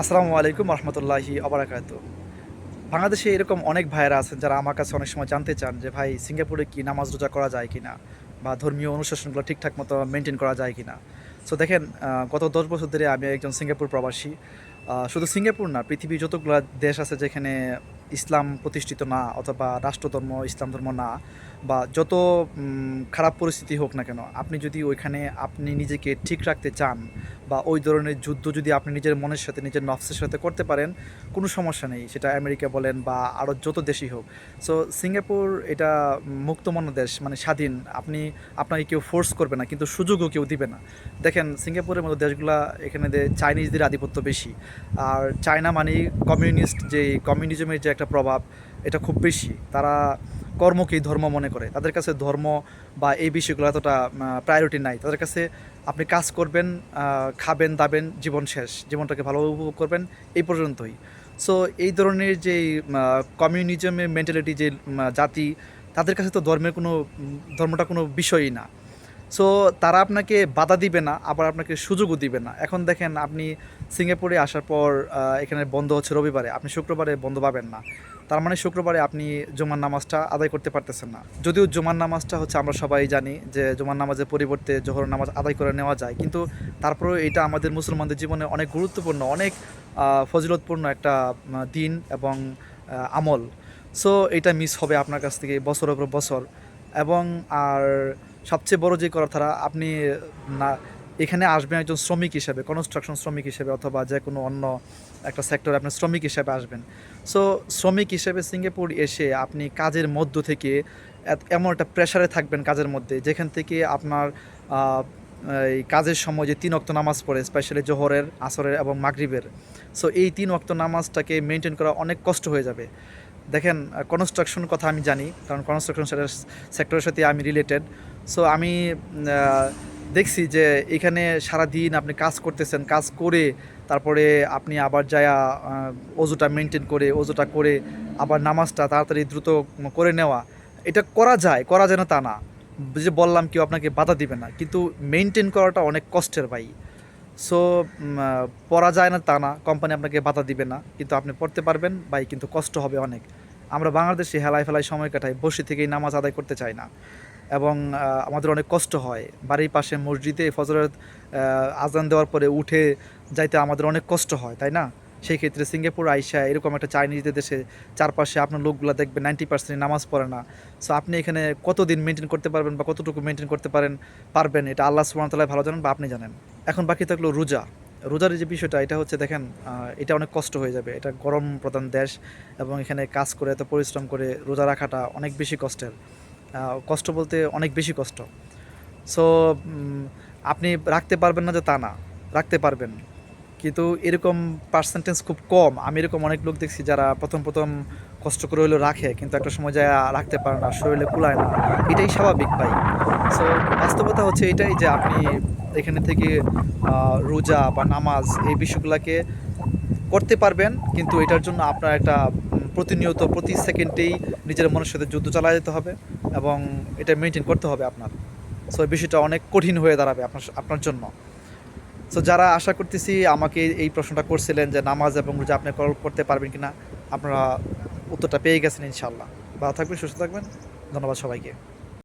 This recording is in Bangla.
আসসালামু আলাইকুম রহমতুল্লাহি অবরাকাত বাংলাদেশে এরকম অনেক ভাইয়েরা আছেন যারা আমার কাছে অনেক সময় জানতে চান যে, ভাই, সিঙ্গাপুরে কি নামাজ রোজা করা যায় কি না বা ধর্মীয় অনুশাসনগুলো ঠিকঠাক মতো মেনটেন করা যায় কি না সো দেখেন গত দশ বছর ধরে আমি একজন সিঙ্গাপুর প্রবাসী। শুধু সিঙ্গাপুর না, পৃথিবীর যতগুলো দেশ আছে যেখানে ইসলাম প্রতিষ্ঠিত না, অথবা রাষ্ট্রধর্ম, ইসলাম ধর্ম না, বা যত খারাপ পরিস্থিতি হোক না কেন, আপনি যদি ওইখানে আপনি নিজেকে ঠিক রাখতে চান বা ওই ধরনের যুদ্ধ যদি আপনি নিজের মনের সাথে, নিজের নফসের সাথে করতে পারেন, কোনো সমস্যা নেই। সেটা আমেরিকা বলেন বা আরও যত দেশই হোক। সো সিঙ্গাপুর এটা মুক্তমন্য দেশ মানে স্বাধীন। আপনি, আপনাকে কেউ ফোর্স করবে না, কিন্তু সুযোগও কেউ দিবে না। দেখেন, সিঙ্গাপুরের মতো দেশগুলা, এখানে চাইনিজদের আধিপত্য বেশি। আর চায়না মানে কমিউনিস্ট যে কমিউনিজমের যে একটা প্রভাব, এটা খুব বেশি। তারা কর্মকেই ধর্ম মনে করে। তাদের কাছে ধর্ম বা এই বিষয়গুলো এতটা প্রায়োরিটি নাই। তাদের কাছে আপনি কাজ করবেন খাবেন, দাবেন, জীবন শেষ। জীবনটাকে ভালো উপভোগ করবেন, এই পর্যন্তই। সো এই ধরনের যে কমিউনিজমের মেন্টালিটি যে জাতি, তাদের কাছে তো ধর্মের কোনো ধর্মটা কোনো বিষয়ই না। সো তারা আপনাকে বাধা দিবে না, আবার আপনাকে সুযোগও দিবে না। এখন দেখেন আপনি সিঙ্গাপুরে আসার পর এখানে বন্ধ হচ্ছে রবিবারে, আপনি শুক্রবারে বন্ধ পাবেন না। তার মানে শুক্রবারে আপনি জুমার নামাজটা আদায় করতে পারতেছেন না। যদিও জুমার নামাজটা হচ্ছে আমরা সবাই জানি যে, জুমার নামাজের পরিবর্তে জোহর নামাজ আদায় করে নেওয়া যায়। কিন্তু তারপরেও এটা আমাদের মুসলমানদের জীবনে অনেক গুরুত্বপূর্ণ, অনেক ফজিলতপূর্ণ একটা দিন এবং আমল। সো এটা মিস হবে আপনার কাছ থেকে বছরের পর বছর। এবং আর সবচেয়ে বড় যে কথা আপনি না, এখানে আসবেন একজন শ্রমিক হিসেবে কনস্ট্রাকশন শ্রমিক হিসেবে অথবা যে কোনো অন্য একটা সেক্টরে আপনি শ্রমিক হিসেবে আসবেন। সো শ্রমিক হিসেবে সিঙ্গাপুর এসে আপনি কাজের মধ্য থেকে এমন একটা প্রেশারে থাকবেন কাজের মধ্যে, যেখান থেকে আপনার এই কাজের সময় যে তিন অক্ত নামাজ পড়ে স্পেশালি জোহরের, আসরের এবং মাগরিবের। সো এই তিন অক্ত নামাজটাকে মেনটেন করা অনেক কষ্ট হয়ে যাবে। দেখেন কনস্ট্রাকশন কথা আমি জানি, কারণ কনস্ট্রাকশন সেক্টরের সাথে আমি রিলেটেড সো আমি দেখছি যে এখানে সারা দিন আপনি কাজ করতেছেন, কাজ করে তারপরে আপনি আবার যায়া অজুটা মেনটেন করে, অজুটা করে আবার নামাজটা তাড়াতাড়ি দ্রুত করে নেওয়া। এটা করা যায় করা যায় না তা না। যে বললাম কেউ আপনাকে বাধা দিবে না, কিন্তু মেনটেন করাটা অনেক কষ্টের ভাই। সো পড়া যায় না তা না কোম্পানি আপনাকে বাধা দিবে না, কিন্তু আপনি পড়তে পারবেন, ভাই, কিন্তু কষ্ট হবে অনেক। আমরা বাংলাদেশে হেলায় ফেলায় সময় কাটাই, বসে থেকেই নামাজ আদায় করতে চাই না। এবং আমাদের অনেক কষ্ট হয়। বাড়ির পাশে মসজিদে ফজরের আজান দেওয়ার পরে উঠে যাইতে আমাদের অনেক কষ্ট হয়, তাই না? সেই ক্ষেত্রে সিঙ্গাপুর আইসা এরকম একটা চাইনিজদের দেশে চারপাশে আপনার লোকগুলো দেখবেন নাইনটি পার্সেন্ট নামাজ পড়ে না। সো আপনি এখানে কতদিন মেনটেন করতে পারবেন বা কতটুকু মেনটেন করতে পারেন, পারবেন, এটা আল্লাহ সুবহানাহু ভালো জানেন বা আপনি জানেন। এখন বাকি থাকল রোজা। রোজার যে বিষয়টা, এটা হচ্ছে দেখেন এটা অনেক কষ্ট হয়ে যাবে। এটা গরম প্রধান দেশ এবং এখানে কাজ করে এত পরিশ্রম করে রোজা রাখাটা অনেক বেশি কষ্টের। কষ্ট বলতে অনেক বেশি কষ্ট। সো আপনি রাখতে পারবেন না যে তা না, রাখতে পারবেন। কিন্তু এরকম পার্সেন্টেজ খুব কম। আমি এরকম অনেক লোক দেখছি যারা প্রথম প্রথম কষ্ট করে হলেও রাখে, কিন্তু একটা সময় যায় রাখতে পারে না, শরীরে কুলায় না। এটাই স্বাভাবিক ভাই। সো বাস্তবতা হচ্ছে এটাই যে আপনি এখানে থেকে রোজা বা নামাজ এই বিষয়গুলোকে করতে পারবেন, কিন্তু এটার জন্য আপনার একটা প্রতিনিয়ত প্রতি সেকেন্ডেই নিজের মনের সাথে যুদ্ধ চালা যেতে হবে এবং এটা মেনটেন করতে হবে আপনার। সো বিষয়টা অনেক কঠিন হয়ে দাঁড়াবে আপনার আপনার জন্য। সো যারা আশা করতেছি আমাকে এই প্রশ্নটা করছিলেন যে নামাজ এবং রোজা আপনি কল করতে পারবেন কিনা, আপনারা উত্তরটা পেয়ে গেছেন ইনশাল্লাহ ভালো থাকবেন, সুস্থ থাকবেন। ধন্যবাদ সবাইকে।